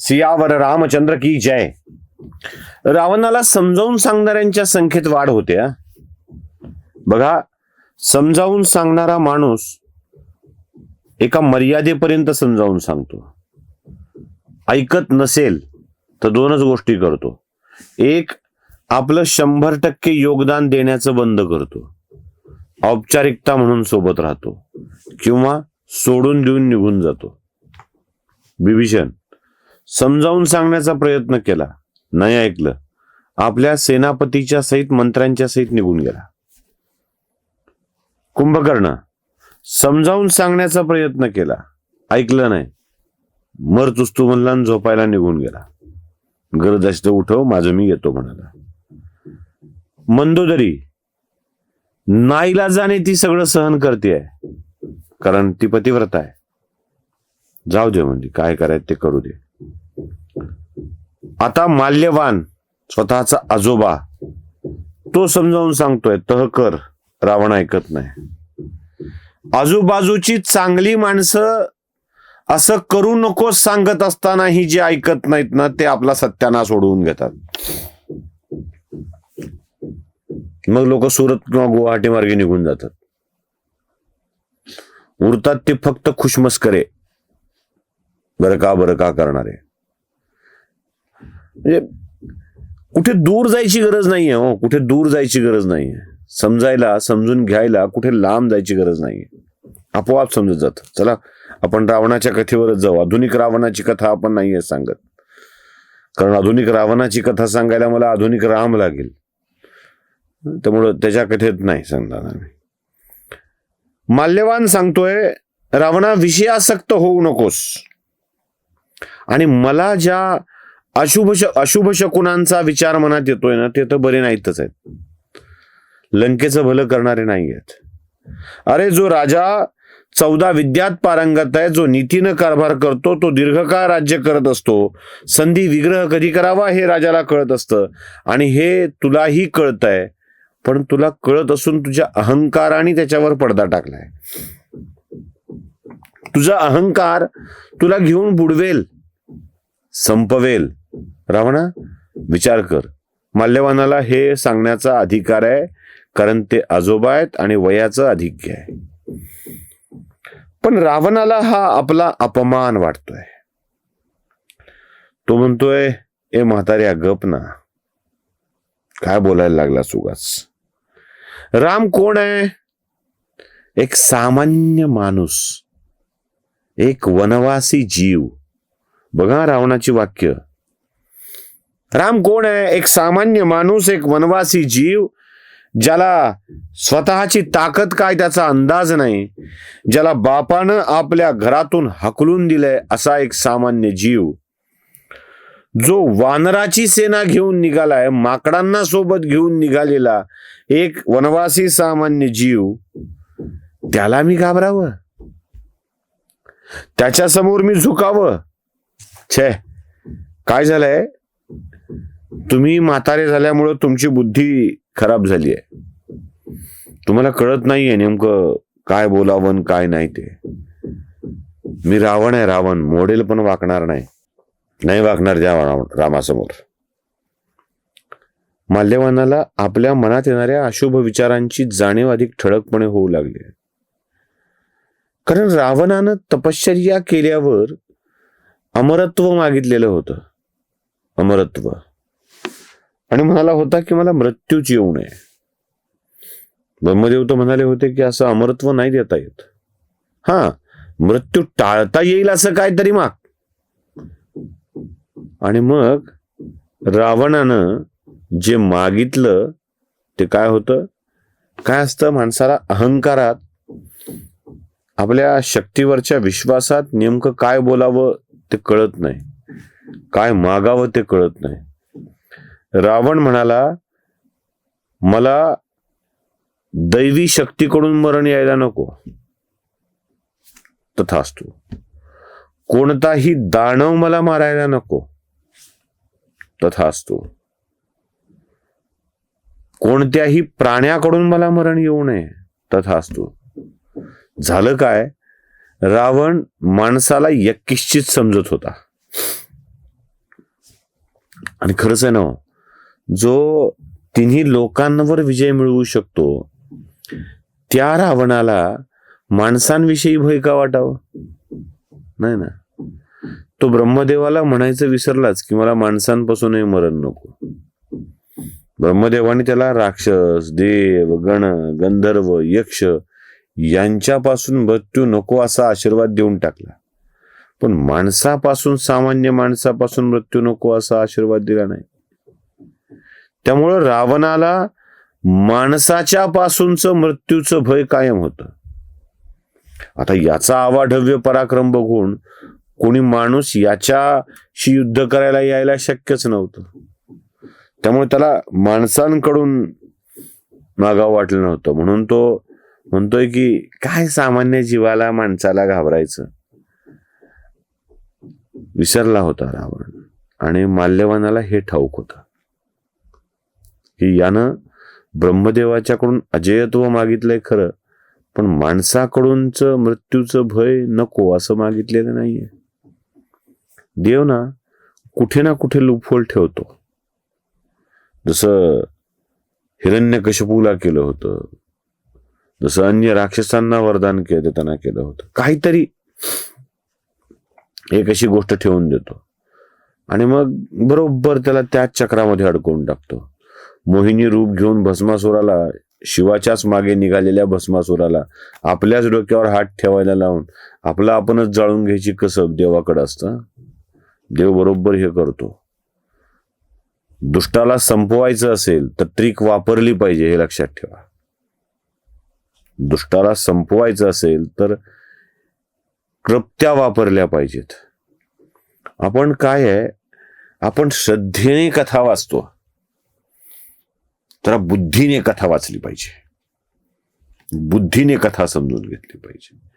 सियावर रामचंद्र की जय. रावणाला समजावून सांगणाऱ्यांच्या संख्येत वाढ होते बघा समजावून सांगणारा माणूस एका मर्यादेपर्यंत समजावून सांगतो. ऐकत नसेल तर दोनच गोष्टी करतो. एक आपलं शंभर टक्के योगदान देण्याचं बंद करतो. औपचारिकता म्हणून सोबत राहतो. किंवा सोडून देऊन निघून जातो. बिभीषण समजावून सांगण्याचा प्रयत्न केला. नाही ऐकलं. आपल्या सेनापतीच्या सहित मंत्र्यांच्या सहित निघून गेला. कुंभकर्ण समजावून सांगण्याचा प्रयत्न केला. ऐकलं नाही. मर तुस्तू म्हणला झोपायला निघून गेला. गरज असत उठव माझं मी येतो म्हणाला. मंदोदरी नाईलाजाने ती सगळं सहन करते कारण ती पतिव्रता आहे. जाऊ दे म्हणजे काय करायचं ते करू दे. आता माल्यवान स्वतःचा आजोबा तो समजावून सांगतोय तह कर रावण ऐकत नाही. आजूबाजूची चांगली माणसं असं करू नकोस सांगत असतानाही जे ऐकत नाहीत ना ते आपला सत्यानाश सोडवून घेतात. मग लोक सुरत किंवा गुवाहाटी मार्गे निघून जातात. उरतात ते फक्त खुशमस्करे. बरं का बरं का करणारे. म्हणजे कुठे दूर जायची गरज नाहीये हो. कुठे दूर जायची गरज नाहीये. समजायला समजून घ्यायला कुठे लांब जायची गरज नाहीये. आपोआप समजत जात. चला आपण रावणाच्या कथेवरच जाऊ. आधुनिक रावणाची कथा आपण नाहीये सांगत. कारण आधुनिक रावणाची कथा सांगायला मला आधुनिक राम लागेल. त्यामुळं त्याच्या कथेत नाही सांगणार आम्ही. माल्यवान सांगतोय रावणा विषयासक्त होऊ नकोस. आणि मला ज्या अशुभ अशुभ शकुनांचा विचार मनात येतोय ना ते तर बरे नाहीतच आहेत. लंकेचं भलं करणारे नाही आहेत अरे जो राजा चौदा विद्यात पारंगत आहे जो नीतीनं कारभार करतो तो दीर्घकाळ राज्य करत असतो. संधी विग्रह कधी करावा हे राजाला कळत असतं. आणि हे तुलाही कळत आहे पण तुला कळत असून तुझ्या अहंकाराने त्याच्यावर पडदा टाकलाय. तुझा अहंकार तुला घेऊन बुडवेल संपवेल. रावणा विचार कर. माल्यवानाला हे सांगण्याचा अधिकार आहे कारण ते आजोबा आहेत आणि वयाचं अधिक्य आहे. पण रावणाला हा आपला अपमान वाटतोय. तो म्हणतोय ए म्हाताऱ्या गप ना. काय बोलायला लागला सुगास राम कोण आहे? एक सामान्य माणूस. एक वनवासी जीव. बघा रावणाची वाक्य. राम कोण आहे एक सामान्य माणूस एक वनवासी जीव ज्याला स्वतःची ताकद काय त्याचा अंदाज नाही ज्याला बापानं आपल्या घरातून हकलून दिलंय असा एक सामान्य जीव. जो वानराची सेना घेऊन निघालाय माकडांना सोबत घेऊन निघालेला एक वनवासी सामान्य जीव त्याला मी घाबरावं? त्याच्यासमोर मी झुकावं? छे काय झालंय? तुम्ही म्हातारे झाल्यामुळं तुमची बुद्धी खराब झाली आहे तुम्हाला कळत नाहीये नेमकं काय बोलावं काय नाही ते. मी रावण आहे रावण मोडेल पण वाकणार नाही. नाही वाकणार ज्या रामासमोर. माल्यवानाला आपल्या मनात येणाऱ्या अशुभ विचारांची जाणीव अधिक ठळकपणे होऊ लागली. आहे. कारण रावणानं तपश्चर्या केल्यावर अमरत्व मागितलेलं होतं. अमरत्व. आणि म्हणाला होता की मला मृत्यूच येऊ नये. ब्रह्मदेव तर म्हणाले होते की असं अमरत्व नाही देता येत. हा मृत्यू टाळता येईल असं काहीतरी माग. आणि मग रावणानं जे मागितलं ते काय होतं? काय असतं? माणसाला अहंकारात आपल्या शक्तीवरच्या विश्वासात नेमकं काय बोलावं ते कळत नाही. काय मागावं ते कळत नाही. रावण म्हणाला मला दैवी शक्तीकडून मरण यायला नको. तथास्तु कोणताही दानव मला मारायला नको. तथास्तु कोणत्याही प्राण्याकडून मला मरण येऊ नये. तथास्तु झालं काय? रावण माणसाला यक्किश्चित समजत होता. आणि खरंच आहे ना हो, जो तिन्ही लोकांवर विजय मिळवू शकतो त्या रावणाला माणसांविषयी भय का वाटावं? नाही ना? तो ब्रह्मदेवाला म्हणायचं विसरलाच की मला माणसांपासूनही मरण नको. ब्रह्मदेवाने त्याला राक्षस देव गण गंधर्व यक्ष यांच्यापासून मृत्यू नको असा आशीर्वाद देऊन टाकला. पण माणसापासून सामान्य माणसापासून मृत्यू नको असा आशीर्वाद दिला नाही. त्यामुळं रावणाला माणसाच्या पासूनच मृत्यूचं भय कायम होतं. आता याचा अवाढव्य पराक्रम बघून कोणी माणूस याच्याशी युद्ध करायला यायला शक्यच नव्हतं. त्यामुळे त्याला माणसांकडून मागावं वाटलं नव्हतं. म्हणून तो म्हणतोय की काय सामान्य जीवाला माणसाला घाबरायचं? विसरला होता रावण आणि माल्यवानाला हे ठाऊक होतं. की यानं ब्रह्मदेवाच्याकडून अजयत्व मागितलंय खरं पण माणसाकडूनच मृत्यूचं भय नको असं मागितलेलं नाहीये. देव ना कुठे ना कुठे लुपफोल ठेवतो. जसं हिरण्यकशपूला केलं होतं जसं अन्य राक्षसांना वरदान केलं देताना केलं होतं. काहीतरी एक अशी गोष्ट ठेवून देतो. आणि मग बरोबर त्याला त्याच चक्रामध्ये अडकवून टाकतो. मोहिनी रूप घेऊन भस्मासुराला शिवाच्याच मागे निघालेल्या भस्मासुराला आपल्याच डोक्यावर हात ठेवायला लावून आपला आपणच जाळून घ्यायची कसब देवाकडे असतं? देव बरोबर हे करतो. दुष्टाला संपवायचं असेल तर ट्रिक वापरली पाहिजे हे लक्षात ठेवा. दुष्टाला संपवायचं असेल तर कृत्या वापरल्या पाहिजेत. आपण काय आहे? आपण श्रद्धेने कथा वाचतो. तर बुद्धीने कथा वाचली पाहिजे. बुद्धीने कथा समजून घेतली पाहिजे.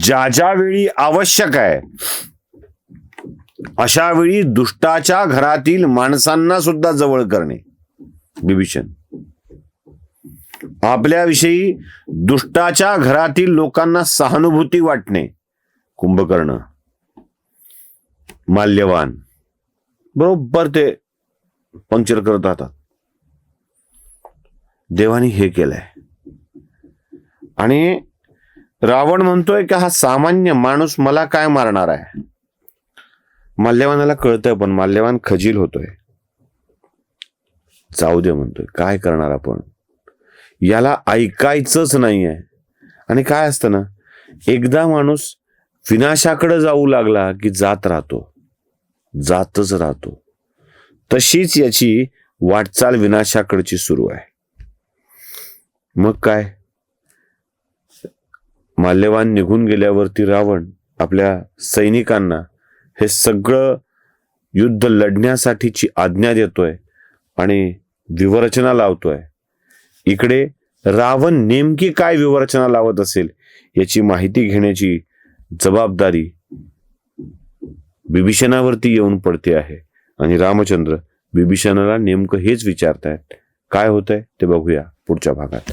ज्या ज्या वेळी आवश्यक आहे अशा वेळी दुष्टाच्या घरातील माणसांना सुद्धा जवळ करणे. बिभीषण आपल्याविषयी दुष्टाच्या घरातील लोकांना सहानुभूती वाटणे. कुंभकर्ण. माल्यवान. बरोबर ते पंक्चर करत राहतात. देवाने हे केलंय. आणि रावण म्हणतोय की हा सामान्य माणूस मला काय मारणार आहे? माल्यवानाला कळतंय पण माल्यवान खजील होतोय. जाऊ दे म्हणतोय काय करणार आपण? याला ऐकायचंच नाहीये. आणि काय असतं ना एकदा माणूस विनाशाकडे जाऊ लागला की जात राहतो. जातच राहतो. तशीच याची वाटचाल विनाशाकडची सुरू आहे. मग काय? माल्यवान निघून गेल्यावरती रावण आपल्या सैनिकांना हे सगळं युद्ध लढण्यासाठीची आज्ञा देतोय आणि विवरचना लावतोय. इकडे रावण नेमकी काय विवरचना लावत असेल याची माहिती घेण्याची जबाबदारी बिभीषणावरती येऊन पडते आहे आणि रामचंद्र बिभीषणाला नेमकं हेच विचारतायत. काय होतंय ते बघूया पुढच्या भागात.